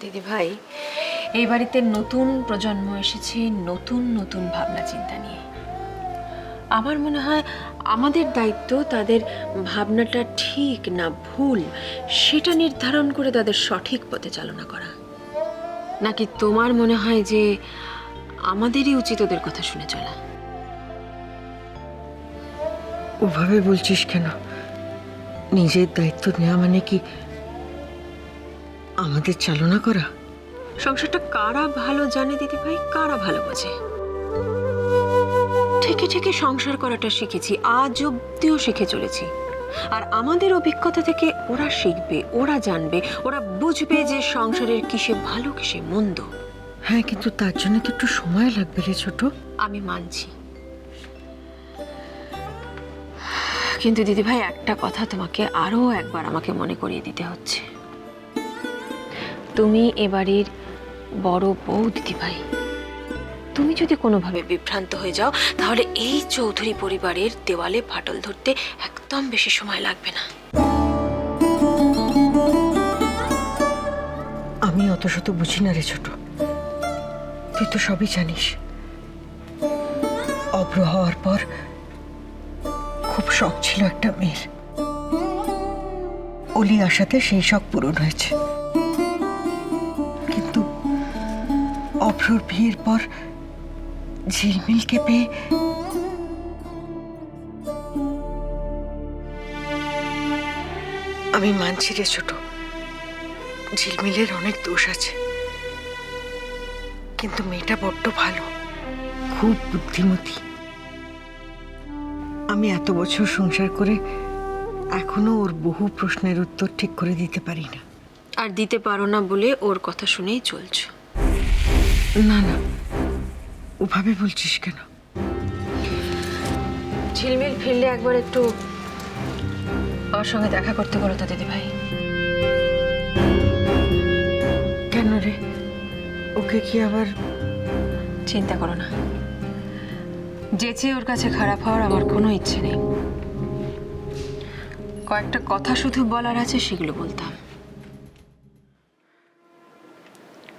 দিদি ভাই এই বাড়িতে নতুন প্রজন্ম এসেছে নতুন নতুন ভাবনা চিন্তা নিয়ে। আমার মনে হয় আমাদের দায়িত্ব তাদের ভাবনাটা ঠিক না ভুল সেটা নির্ধারণ করে তাদের সঠিক পথে চালনা করা। নাকি তোমার মনে হয় যে আমাদেরই উচিত ওদের কথা শুনে চলা? ওভাবে বলছিস কেন? নিজের দায়িত্ব নেওয়া মানে কি আমাদের চালনা করা। সংসারটা কারা ভালো জানে দিদি ভাই কারা ভালো বোঝে? থেকে থেকে সংসার করাটা শিখেছি আজ অব্দিও শিখে চলেছি। আর আমাদের অভিজ্ঞতা থেকে ওরা শিখবে ওরা জানবে ওরা বুঝবে যে সংসারের কিসে ভালো কিসে মন্দ। হ্যাঁ কিন্তু তার জন্য তো একটু সময় লাগবে রে ছোট? আমি মানছি। কিন্তু দিদি ভাই একটা কথা তোমাকে আরও একবার আমাকে মনে করিয়ে দিতে হচ্ছে। তুমি এবাড়ির বড় বউ দিদি ভাই তুমি যদি কোনোভাবে বিভ্রান্ত হয়ে যাও, তাহলে এই চৌধুরী পরিবারের দেওয়ালে ফাটল ধরতে একদম বেশি সময় লাগবে না। আমি অত শত বুঝি না রে ছোট। তুই তো সবই জানিস। অব্র হওয়ার পর খুব শখ ছিল একটা মেয়ের। অলি আসাতে সেই শখ পূরণ হয়েছে। অভ্রর বিয়ের পর ঝিলমিলকে পেয়ে আমি মানছি রে ছোট ঝিলমিলের অনেক দোষ আছে। কিন্তু মেয়েটা বড্ড ভালো। খুব বুদ্ধিমতী। আমি এত বছর সংসার করে এখনও ওর বহু প্রশ্নের উত্তর ঠিক করে দিতে পারি না। আর দিতে পারো না বলে ওর কথা শুনেই চলছো। না না। ওভাবে বলছিস কেন? ঝিলমিল ফিরলে একবার একটু ওর সঙ্গে দেখা করতে বলো তো দিদি ভাই কেন রে? ওকে কি আবার চিন্তা করো না। যে যেচে ওর কাছে খারাপ হওয়ার আমার কোনো ইচ্ছে নেই। কয়েকটা কথা শুধু বলার আছে সেগুলো বলতাম।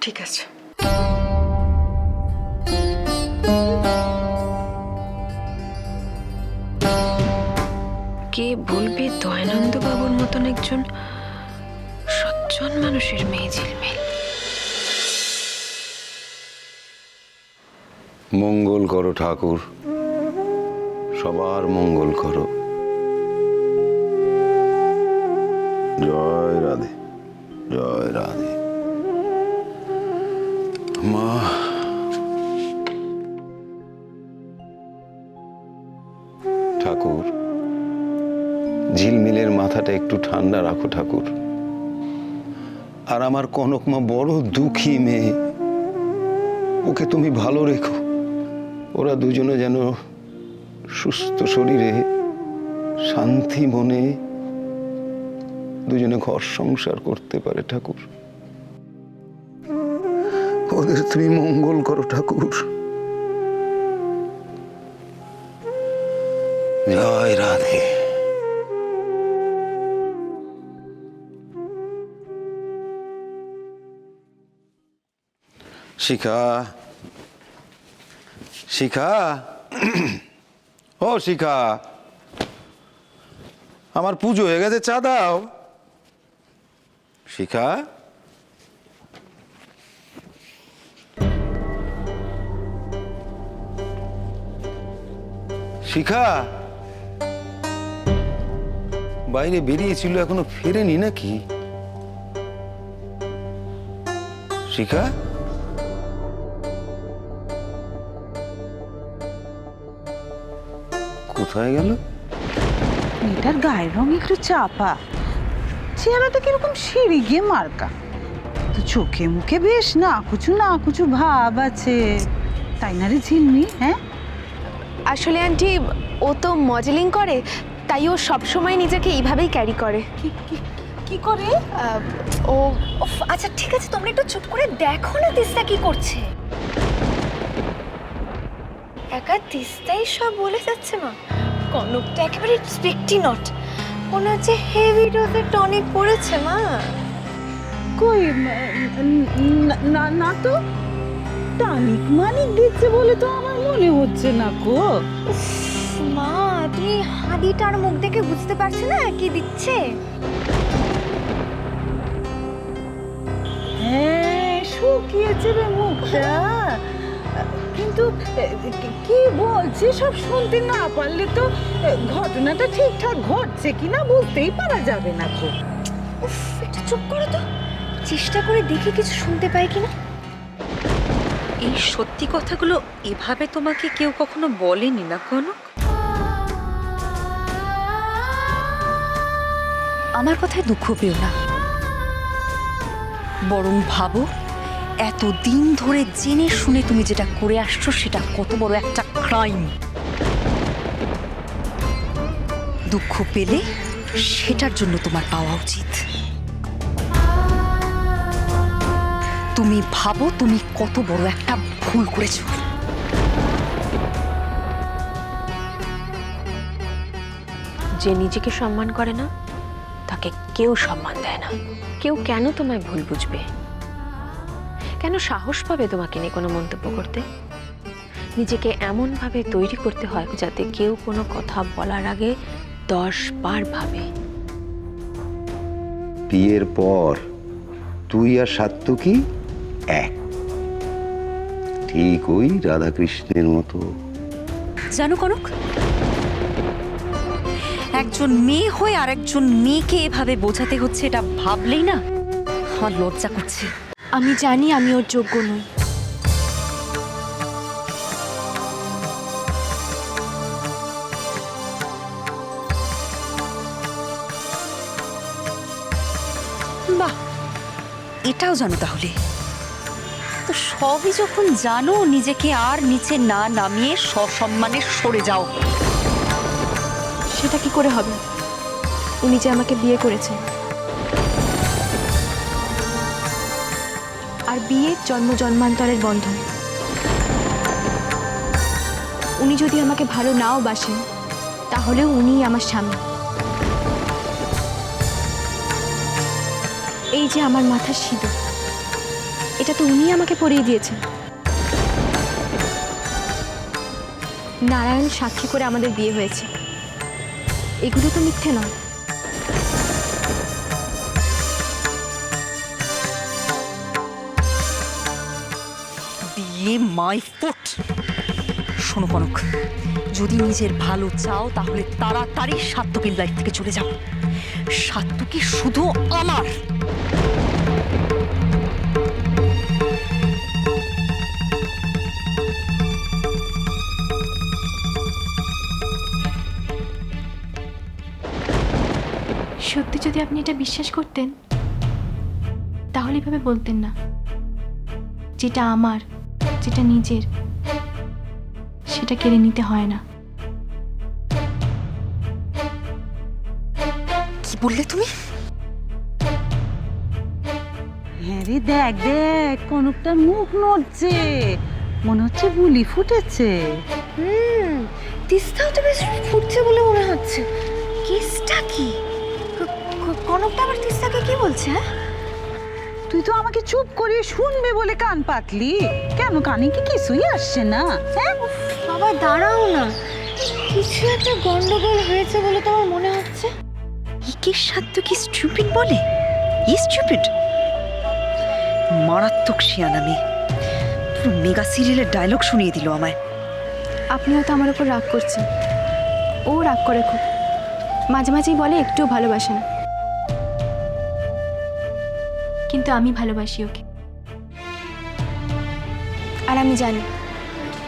ঠিক আছে। কে বলবে দয়ানন্দ বাবুর মতন একজন সজ্জন মানুষের মেয়ে ঝিলমিল? মঙ্গল করো ঠাকুর। সবার মঙ্গল করো। জয় রাধে জয় রাধে। মা ঠাকুর। ঝিলমিলের মাথাটা একটু ঠান্ডা রাখো ঠাকুর। আর আমার কনক মা বড় দুঃখী মেয়ে। ওকে তুমি ভালো রেখো। ওরা দুজনে যেন সুস্থ শরীরে, শান্তি মনে দুজনে ঘর সংসার করতে পারে ঠাকুর। ওদের তুমি মঙ্গল করো ঠাকুর। জয় রাধে শিখা শিখা ও শিখা আমার পুজো হয়ে গেছে চা দাও। শিখা শিখা বাইরে বেরিয়েছিল এখনও ফেরেনি নাকি? শিখা? কোথায় গেল? মেয়েটার গায়ের রং একটু চাপা। চেহারাটা কীরকম সিঁড়ি গিয়ে মার্কা। তো চোখে মুখে বেশ না কুচু না কুচু ভাব আছে। তাই না রে ঝিলমি হ্যাঁ? আসলে আন্টি ও তো মডেলিং করে। তাই ও সবসময় নিজেকে এইভাবেই ক্যারি করে। কি করে? ও আচ্ছা ঠিক আছে তোমরা একটু চুপ করে দেখো না তিস্তা কি করছে। একা তিস্তাই সব বলে যাচ্ছে মা। কনক তো একেবারে স্পেক্টি নট মনে হচ্ছে হেভি ডোজের টনিক পড়েছে মা। কই না- না না তো? টানিক মানিক দিচ্ছে বলে তো আমার মনে হচ্ছে না কো মা তুমি হাঁড়িটার মুখ দেখে বুঝতে পারছ না কি দিচ্ছে? হ্যাঁ শুকিয়েছে রে মুখটা। কিন্তু কি- কি বলছে সব শুনতে না পারলে তো ঘটনাটা ঠিকঠাক ঘটছে কিনা বুঝতেই পারা যাবে না তো উফ একটু চুপ করো তো। চেষ্টা করে দেখি কিছু শুনতে পাই কিনা। এই সত্যি কথাগুলো এভাবে তোমাকে কেউ কখনো বলেনি না কোনো আমার কথায় দুঃখ পেও না। বরং ভাবো এত দিন ধরে জেনে শুনে তুমি যেটা করে আসছো সেটা কত বড় একটা ক্রাইম দুঃখ পেলে সেটার জন্য তোমার পাওয়া উচিত। তুমি ভাবো তুমি কত বড় একটা ভুল করেছ। যে নিজেকে সম্মান করে না কেউ সম্মান দেয় না। কেউ কেন তোমায় ভুল বুঝবে? কেন সাহস পাবে তোমাকে নিয়ে কোনো মন্তব্য করতে? নিজেকে এমনভাবে তৈরি করতে হয় যাতে কেউ কোনো কথা বলার আগে দশ বার ভাবে। বিয়ের পর তুই আর সাত্তকী এক। ঠিক ওই রাধাকৃষ্ণের মতো। জানো কনক একজন মেয়ে হয়ে আর একজন মেয়েকে এভাবে বোঝাতে হচ্ছে এটা ভাবলেই না? আমার লজ্জা করছে। আমি জানি আমি ওর যোগ্য নই। বাহ এটাও জানো তাহলে। তো সবই যখন জানো নিজেকে আর নিচে না নামিয়ে সসম্মানে সরে যাও। সেটা কি করে হবে? উনি যে আমাকে বিয়ে করেছেন। আর বিয়ে জন্ম জন্মান্তরের বন্ধন। উনি যদি আমাকে ভালো নাও বাসেন, তাহলেও উনিই আমার স্বামী। এই যে আমার মাথার সিঁদুর, এটা তো উনিই আমাকে পরিয়ে দিয়েছেন। নারায়ণ সাক্ষী করে আমাদের বিয়ে হয়েছে। এগুলো তো মিথ্যে নয়। মাই ফুট শোনো কনক, যদি নিজের ভালো চাও, তাহলে তাড়াতাড়ি সাত্তকীর লাইফ থেকে চলে যাও। সাত্তকী শুধু আমার। যদি আপনি এটা বিশ্বাস করতেন তাহলে এভাবে বলতেন না। যেটা আমার যেটা নিজের সেটা কেড়ে নিতে হয় না। কি বললে তুমি? হ্যাঁ রে দেখ দেখ কনকটার মুখ নড়ছে। মনে হচ্ছে বুলি ফুটেছে। হুম তিস্তাও তো বেশ ফুটছে বলে মনে হচ্ছে। কেসটা কি? কনকটা আবার তিস্তাকে কি বলছে হ্যাঁ? তুই তো আমাকে চুপ করিয়ে শুনবে বলে কান পাতলি। কেন কানে কি কিছুই আসছে না হ্যাঁ? বাবা দাঁড়াও না। কিছু একটা গন্ডগোল হয়েছে বলে তো আমার মনে হচ্ছে। একে সাত্তকী স্টুপিড বলে? ই স্টুপিড মারাত্মক শিয়ানা পুরো মেগা সিরিয়ালের ডায়লগ শুনিয়ে দিল আমায়। আপনি হয়তো আমার উপর রাগ করছেন। ও রাগ করে খুব। মাঝে মাঝেই বলে একটুও ভালোবাসে না। কিন্তু আমি ভালোবাসি ওকে। আর আমি জানি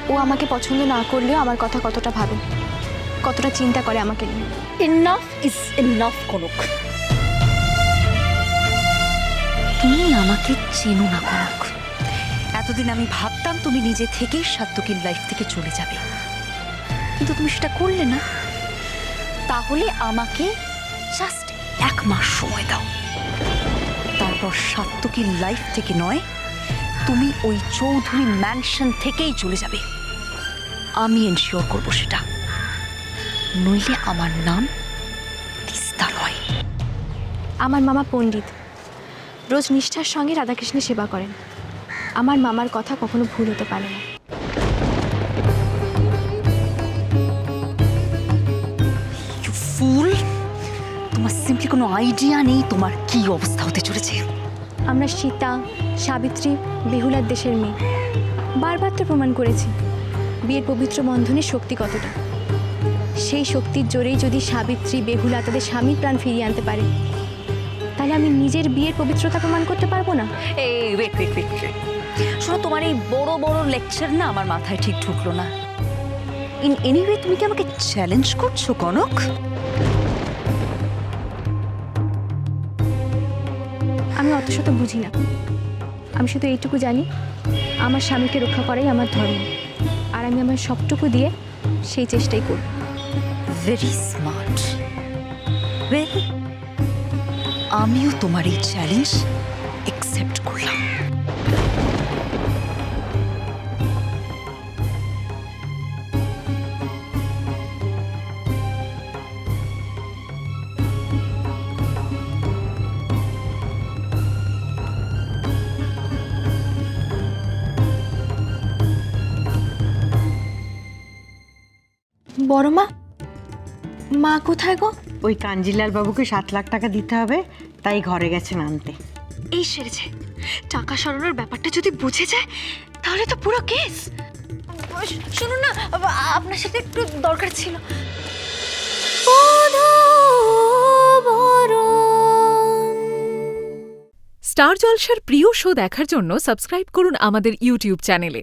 ও আমাকে পছন্দ না করলেও আমার কথা কতটা ভাবে কতটা চিন্তা করে আমাকে নিয়ে। ইজ কনক। তুমি আমাকে চেনো না কনক। এতদিন আমি ভাবতাম তুমি নিজে থেকেই সাত্তকীর লাইফ থেকে চলে যাবে। কিন্তু তুমি সেটা করলে না। তাহলে আমাকে জাস্ট এক মাস সময় দাও। তারপর সাত্তকীর লাইফ থেকে নয়, তুমি ওই চৌধুরী ম্যানশন থেকেই চলে যাবে। আমি এনশিওর করব সেটা। নইলে আমার নাম তিস্তা নয়। আমার মামা পণ্ডিত। রোজ নিষ্ঠার সঙ্গে রাধাকৃষ্ণের সেবা করেন। আমার মামার কথা কখনো ভুল হতে পারে না। কোনো আইডিয়া নেই তোমার কি অবস্থা হতে চলেছে। আমরা সীতা সাবিত্রী বেহুলার দেশের মেয়ে। বারবার তো প্রমাণ করেছি বিয়ের পবিত্র বন্ধনের শক্তি কতটা। সেই শক্তির জোরেই যদি সাবিত্রী বেহুলা তাদের স্বামীর প্রাণ ফিরিয়ে আনতে পারে তাহলে আমি নিজের বিয়ের পবিত্রতা প্রমাণ করতে পারব না? এই ওয়েট ওয়েট ওয়েট শোনো তোমার এই বড় বড় লেকচার না আমার মাথায় ঠিক ঢুকলো না। ইন এনিওয়ে তুমি কি আমাকে চ্যালেঞ্জ করছ কনক? আমি অত শত বুঝি না। আমি শুধু এইটুকু জানি, আমার স্বামীকে রক্ষা করাই আমার ধর্ম। আর আমি আমার সবটুকু দিয়ে সেই চেষ্টাই করব। ভেরি স্মার্ট ওয়েল আমিও তোমার এই চ্যালেঞ্জ অ্যাকসেপ্ট করলাম। বড় মা? মা কোথায় গো? ওই কাঞ্জিলাল বাবুকে সাত লাখ টাকা দিতে হবে তাই ঘরে গেছেন আনতে। এই সেরেছে। টাকা সরানোর ব্যাপারটা যদি বুঝে যায় তাহলে তো পুরো কেস। শুনুন না আপনার সাথে একটু দরকার ছিল। স্টার জলসার প্রিয় শো দেখার জন্য সাবস্ক্রাইব করুন আমাদের ইউটিউব চ্যানেলে।